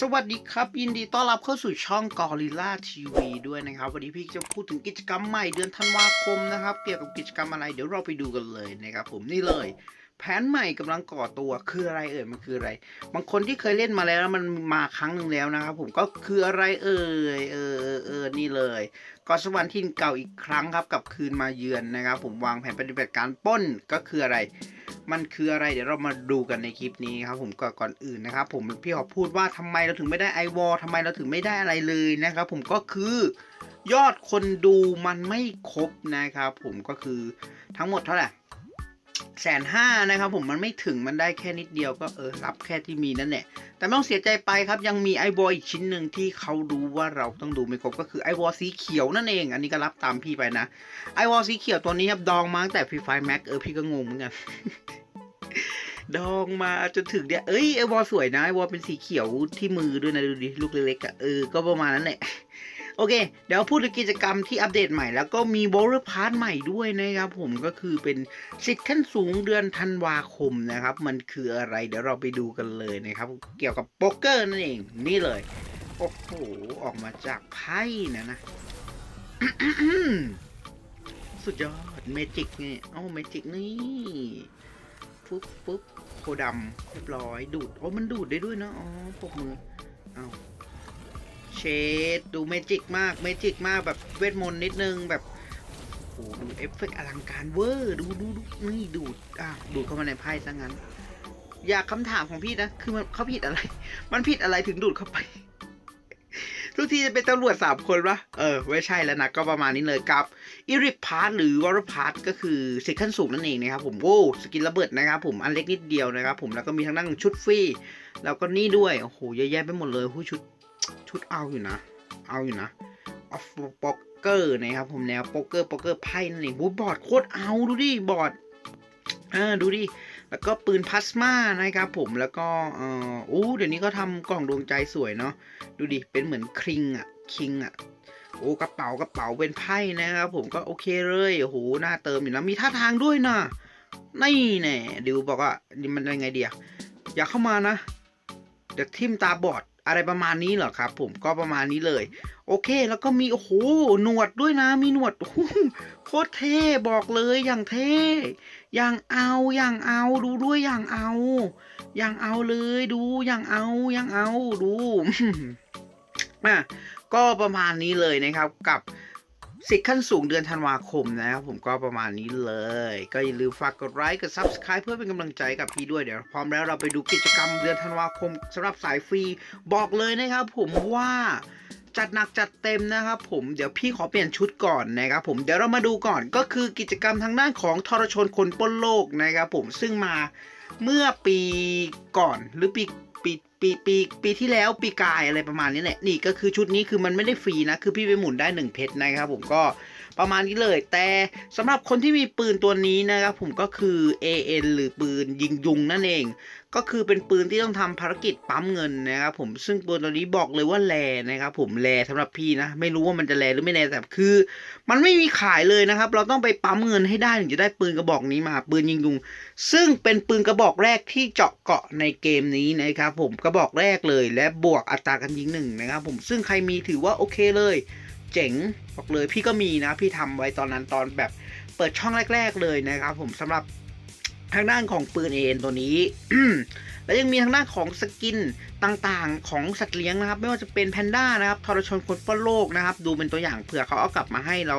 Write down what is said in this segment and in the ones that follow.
สวัสดีครับ ยินดีต้อนรับเข้าสู่ช่องกอริลลาทีวีด้วยนะครับ วันนี้พี่จะพูดถึงกิจกรรมใหม่เดือนธันวาคมนะครับ เกี่ยวกับกิจกรรมอะไรเดี๋ยวเราไปดูกันเลยนะครับผมนี่เลย ผนใหม่กำลังก่อตัวคืออะไรเอ่ยมันคืออะไร บางคนที่เคยเล่นมาแล้วมันมาครั้งหนึ่งแล้วนะครับผมก็คืออะไรเอ่ยเออเออเออนี่เลยกอสวรรค์ทินเก่าอีกครั้งครับกับคืนมาเยือนนะครับ ผมวางแผนปฏิบัติการป้นก็คืออะไร มันคืออะไรเดี๋ยวเรามาดูกันในคลิปนี้ครับผมก่อนก่อนอื่นนะครับผมพี่ขอพูดว่าทำไมเราถึงไม่ได้ไอวอลทำไมเราถึงไม่ได้อะไรเลยนะครับผมก็คือยอดคนดูมันไม่ครบนะครับผมก็คือทั้งหมดเท่าไหร่ แสนห้านะครับผมมันไม่ถึงมันได้แค่นิดเดียวก็เออรับแค่ที่มีนั่นแหละแต่ไม่ต้องเสียใจไปครับยังมีไอวอลอีกชิ้นหนึ่งที่เขารู้ว่าเราต้องดูไม่ครบก็คือไอวอลสีเขียวนั่นเอง อันนี้ก็รับตามพี่ไปนะไอวอลสีเขียวตัวนี้ครับดองมาตั้งแต่ฟรีไฟแม็กเออพี่ก็งงเหมือนกันดองมาจนถึงเนี่ยเอ้ยไอวอลสวยนะไอวอลเป็นสีเขียวที่มือด้วยนะดูดิลูกเล็กๆอะ่ะเออก็ประมาณนั้นแหละ โอเค เดี๋ยวพูดถึงกิจกรรมที่อัปเดตใหม่ แล้วก็มีวอลพาร์ทใหม่ด้วยนะครับผมก็คือเป็นสิทธิ์ขั้นสูงเดือนธันวาคมนะครับ มันคืออะไรเดี๋ยวเราไปดูกันเลยนะครับ เกี่ยวกับโป๊กเกอร์นั่นเองนี่เลย โอ้โห ออกมาจากไพ่นะนะสุดยอดเมจิกไงเอ้าเมจิกนี่ปุ๊บปุ๊บโคดำเรียบร้อยดูด โอ้มันดูดได้ด้วยเนะอ๋อปกมือ เอา เชดดูเมจิกมากเมจิกมากแบบเวทมนต์นิดนึงแบบโอ้ดูเอฟเฟกต์อลังการเวอร์ดูดูดูนี่ดูดอะดูดเข้ามาในไพ่ซะงั้น อยากคำถามของพี่นะ คือมันเขาผิดอะไร มันผิดอะไรถึงดูดเข้าไป ทุกทีจะเป็นตำรวจสามคนปะเออไม่ใช่แล้วนะ ก็ประมาณนี้เลยกับอิริพาร์ตหรือวอร์พาร์ตก็คือสิทธิ์ขั้นสูงนั่นเองนะครับผมโว้สกินระเบิดนะครับผมอันเล็กนิดเดียวนะครับผมแล้วก็มีทั้งนั่งชุดฟรีแล้วก็นี่ด้วยโอ้โหเยอะแยะไปหมดเลยผู้ชุด ชุดเอาอยู่นะ เอาอยู่นะออฟโป๊กเกอร์นะครับผมแนวโป๊กเกอร์โป๊กเกอร์ไพ่นั่นเองโอ้บอร์ดโคตรเอาดูดิบอร์ดอ่าดูดิ แล้วก็ปืนพลาสมานะครับผมแล้วก็เอ่ออู้เดี๋ยวนี้ก็ทำกล่องดวงใจสวยเนาะดูดิ เป็นเหมือนคริงอะคิงอะโอ้กระเป๋ากระเป๋าเป็นไพ่นะครับผมก็โอเคเลยโอ้โหหน้าเติมอยู่นะมีท่าทางด้วยนะนี่แน่ดิวบอกว่านี่มันยังไงเดียอย่าเข้ามานะเดี๋ยวทิมตาบอด อะไรประมาณนี้เหรอครับ ผมก็ประมาณนี้เลย โอเค แล้วก็มีโอ้โหหนวดด้วยนะ มีหนวดโคตรเท่บอกเลยอย่างเท่อย่างเอาอย่างเอาดูด้วยอย่างเอาอย่างเอาเลยดูอย่างเอาอย่างเอาดูอะก็ประมาณนี้เลยนะครับกับ สิทธิ์ขั้นสูงเดือนธันวาคมนะครับผมก็ประมาณนี้เลย ก็อย่าลืมฝากกดไลค์กด Subscribe เพื่อเป็นกำลังใจกับพี่ด้วยเดี๋ยวพร้อมแล้วเราไปดูกิจกรรมเดือนธันวาคมสำหรับสายฟรีบอกเลยนะครับผมว่าจัดหนักจัดเต็มนะครับผมเดี๋ยวพี่ขอเปลี่ยนชุดก่อนนะครับผมเดี๋ยวเรามาดูก่อนก็คือกิจกรรมทางด้านของทรชนคนป้นโลกนะครับผมซึ่งมาเมื่อปีก่อนหรือปี ปีปีปีที่แล้วปีกายอะไรประมาณนี้แหละนี่ก็คือชุดนี้คือมันไม่ได้ฟรีนะ คือพี่ไปหมุนได้หนึ่งเพชรนะครับผมก็ ประมาณนี้เลย แต่สำหรับคนที่มีปืนตัวนี้นะครับผมก็คือ AN หรือปืนยิงยุงนั่นเอง ก็คือเป็นปืนที่ต้องทำภารกิจปั๊มเงินนะครับผมซึ่งปืนตัวนี้บอกเลยว่าแรนะครับผมแรสำหรับพี่นะ ไม่รู้ว่ามันจะแรหรือไม่แรแต่คือ มันไม่มีขายเลยนะครับ เราต้องไปปั๊มเงินให้ได้ถึงจะได้ปืนกระบอกนี้มาปืนยิงยุง ซึ่งเป็นปืนกระบอกแรกที่เจาะเกาะในเกมนี้นะครับผมกระบอกแรกเลยและบวกอัตราการยิงหนึ่งนะครับผมซึ่งใครมีถือว่าโอเคเลย เจ๋งบอกเลยพี่ก็มีนะพี่ทำไว้ตอนนั้นตอนแบบเปิดช่องแรก ๆ เลยนะครับ ผมสำหรับทางด้านของปืนเอ็นตัวนี้แล้วยังมีทางด้านของสกินต่างๆ ของสัตว์เลี้ยงนะครับ ไม่ว่าจะเป็นแพนด้านะครับทรชนคนป้นโลกนะครับ ดูเป็นตัวอย่างเผื่อเขาเอากลับมาให้เรา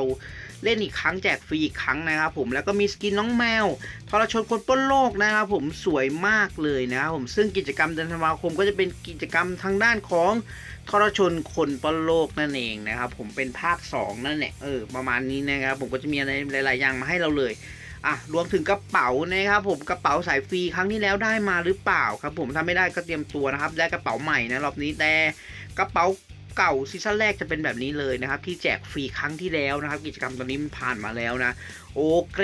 เล่นอีกครั้งแจกฟรีอีกครั้งนะครับผมแล้วก็มีสกินน้องแมวทรชนคนป้นโลกนะครับผมสวยมากเลยนะครับผมซึ่งกิจกรรมเดือนธันวาคมก็จะเป็นกิจกรรมทางด้านของทรชนคนป้นโลกนั่นเองนะครับผมเป็นภาค 2 นั่นแหละเออประมาณนี้นะครับผมก็จะมีอะไรหลาย ๆ อย่างมาให้เราเลยอะรวมถึงกระเป๋านะครับผมกระเป๋าสายฟรีครั้งที่แล้วได้มาหรือเปล่าครับผมถ้าไม่ได้ก็เตรียมตัวนะครับได้กระเป๋าใหม่นะรอบนี้แต่กระเป๋า เก่าซีซั่นแรกจะเป็นแบบนี้เลยนะครับ ที่แจกฟรีครั้งที่แล้วนะครับ กิจกรรมตัวนี้มันผ่านมาแล้วนะ โอเค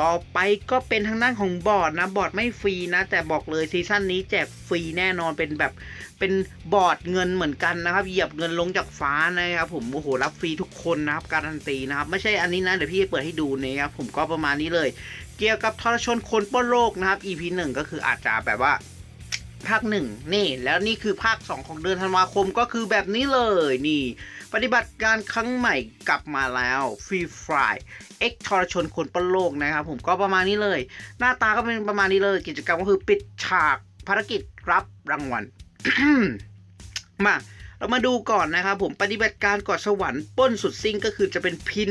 ต่อไปก็เป็นทางด้านของบอร์ดนะบอร์ดไม่ฟรีนะ แต่บอกเลยซีซั่นนี้แจกฟรีแน่นอนเป็นแบบเป็นบอร์ดเงินเหมือนกันนะครับ เหยียบเงินลงจากฟ้านะครับผมโอ้โหรับฟรีทุกคนนะครับการันตีนะครับ ไม่ใช่อันนี้นะเดี๋ยวพี่จะเปิดให้ดูนะครับผมก็ประมาณนี้เลย เกี่ยวกับทรชนคนป้นโลกนะครับ EP หนึ่งก็คืออาจจะแบบว่า ภาคหนึ่งนี่แล้วนี่คือภาค 2 ของเดือนธันวาคมก็คือแบบนี้เลยนี่ ปฏิบัติการครั้งใหม่กลับมาแล้วฟรีฟรายเอ็กทรชนคนปนโลกนะครับผมก็ประมาณนี้เลย หน้าตาก็เป็นประมาณนี้เลย กิจกรรมก็คือปิดฉากภารกิจรับรางวัลมาเรามาดูก่อนนะครับผมปฏิบัติการกอดสวรรค์ป้นสุดซิ่งก็คือจะเป็นพิน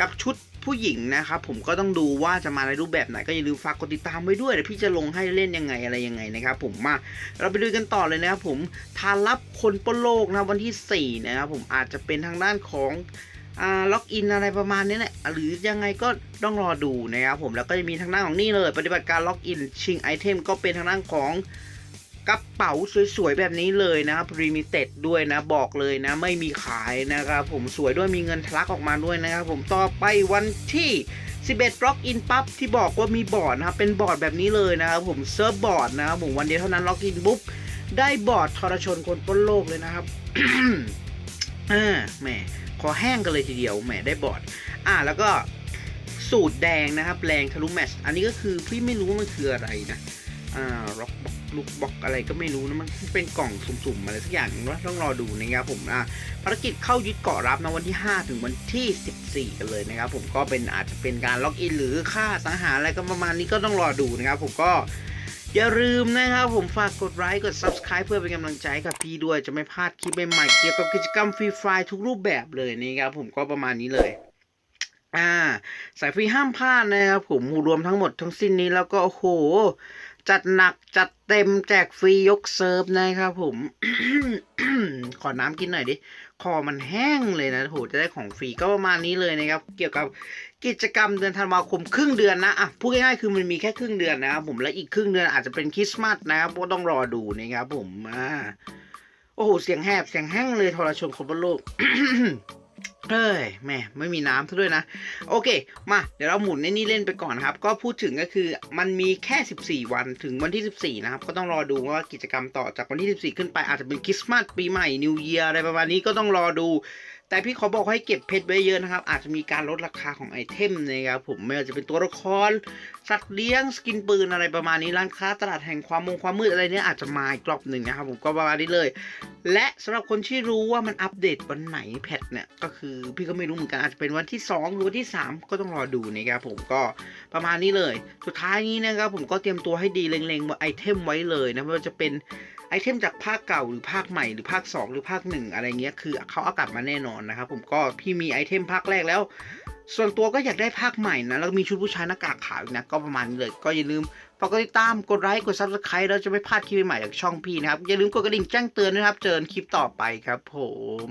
กับชุด ผู้หญิงนะครับผมก็ต้องดูว่าจะมาในรูปแบบไหนก็อย่าลืมฝากกดติดตามไว้ด้วยเดี๋ยวพี่จะลงให้เล่นยังไงอะไรยังไงนะครับผมมาเราไปดูกันต่อเลยนะครับผมทานรับคนปนโลกนะวันที่4นะครับผมอาจจะเป็นทางด้านของล็อกอินอะไรประมาณนี้แหละหรือยังไงก็ต้องรอดูนะครับผมแล้วก็จะมีทางด้านของนี่เลย ปฏิบัติการล็อกอินชิงไอเทมก็เป็นทางด้านของ กระเป๋าสวยๆแบบนี้เลยนะครับรีมิเต็ดด้วยนะบอกเลยนะ ไม่มีขายนะครับผมสวยด้วยมีเงินทะลักออกมาด้วยนะครับผมต่อไปวันที่11บล็อกอินปั๊บที่บอกว่ามีบอร์ดนะครับเป็นบอร์ดแบบนี้เลยนะครับผมเซิร์ฟบอร์ดนะครับผมวันเดียวเท่านั้นล็อกอินปุ๊บได้บอร์ดทรชนคนป้นโลกเลยนะครับอ่าแหมขอแห้งกันเลยทีเดียวแหมได้บอร์ดอ่าแล้วก็สูตรแดงนะครับแรงทะลุแมชอันนี้ก็คือพี่ไม่รู้ว่ามันคืออะไรนะ อ่าล็อกบ็อกลูกบ็อกอะไรก็ไม่รู้นะมันเป็นกล่องสุ่มๆอะไรสักอย่างนึงว่าต้องรอดูนะครับผมอ่าภารกิจเข้ายึดเกาะรับนะวันที่ 5 ถึงวันที่ 14 กันเลยนะครับผมก็เป็นอาจจะเป็นการล็อกอินหรือค่าสังหารอะไรก็ประมาณนี้ก็ต้องรอดูนะครับผมก็อย่าลืมนะครับผมฝากกดไลค์กด Subscribe เพื่อเป็นกำลังใจกับพี่ด้วยจะไม่พลาดคลิปใหม่ๆเกี่ยวกับกิจกรรมฟรีไฟทุกรูปแบบเลยนะครับผมก็ประมาณนี้เลยอ่า สายฟรีห้ามพลาดนะครับผมรวมทั้งหมดทั้งสิ้นนี้แล้วก็โอ้โห จัดหนักจัดเต็มแจกฟรียกเซิร์ฟนะครับผม ขอน้ำกินหน่อยดิ คอมันแห้งเลยนะโหจะได้ของฟรีก็ประมาณนี้เลยนะครับ เกี่ยวกับกิจกรรมเดือนธันวาคมครึ่งเดือนนะอะพูดง่ายๆคือมันมีแค่ครึ่งเดือนนะครับผมและอีกครึ่งเดือนอาจจะเป็นคริสต์มาสนะครับก็ต้องรอดูนะครับผมอ่าโอ้โหเสียงแหบเสียงแห้งเลยทรชนคนบนโลก เอ้ยแม่ไม่มีน้ำซะด้วยนะ โอเค มา เดี๋ยวเราหมุนในนี่เล่นไปก่อนครับ ก็พูดถึงก็คือมันมีแค่ 14 วันถึงวันที่ 14 นะครับ ก็ต้องรอดูว่ากิจกรรมต่อจากวันที่ 14 ขึ้นไปอาจจะเป็นคริสต์มาสปีใหม่นิวเยียร์อะไรประมาณนี้ก็ต้องรอดู แต่พี่ขอบอกให้เก็บเพชรไว้เยอะนะครับ อาจจะมีการลดราคาของไอเทมนะครับผมไม่ว่าจะเป็นตัวละครสัตว์เลี้ยงสกินปืนอะไรประมาณนี้ร้านค้าตลาดแห่งความมงความมืดอะไรเนี้ยอาจจะมาอีกรอบหนึ่งนะครับผมก็ประมาณนี้เลย และสำหรับคนที่รู้ว่ามันอัปเดตวันไหนแพทเนี่ยก็คือพี่ก็ไม่รู้เหมือนกันอาจจะเป็นวันที่ 2 หรือวันที่ 3 ก็ต้องรอดูนะครับผมก็ประมาณนี้เลย สุดท้ายนี้นะครับผมก็เตรียมตัวให้ดีเล็งๆไอเทมไว้เลยนะไม่ว่าจะเป็น ไอเทมจากภาคเก่าหรือภาคใหม่หรือภาค 2 หรือภาค 1 อะไรเงี้ยคือเขาเอากลับมาแน่นอนนะครับผมก็พี่มีไอเทมภาคแรกแล้ว ส่วนตัวก็อยากได้ภาคใหม่นะ แล้วมีชุดผู้ชายหน้ากากขาวอีกนะ ก็ประมาณนี้เลยก็อย่าลืมฝากกดติดตามกดไลค์กด subscribe แล้วจะไม่พลาดคลิปใหม่จากช่องพี่นะครับอย่าลืมกดกระดิ่งแจ้งเตือนด้วยนะครับ เจอกันคลิปต่อไปครับผม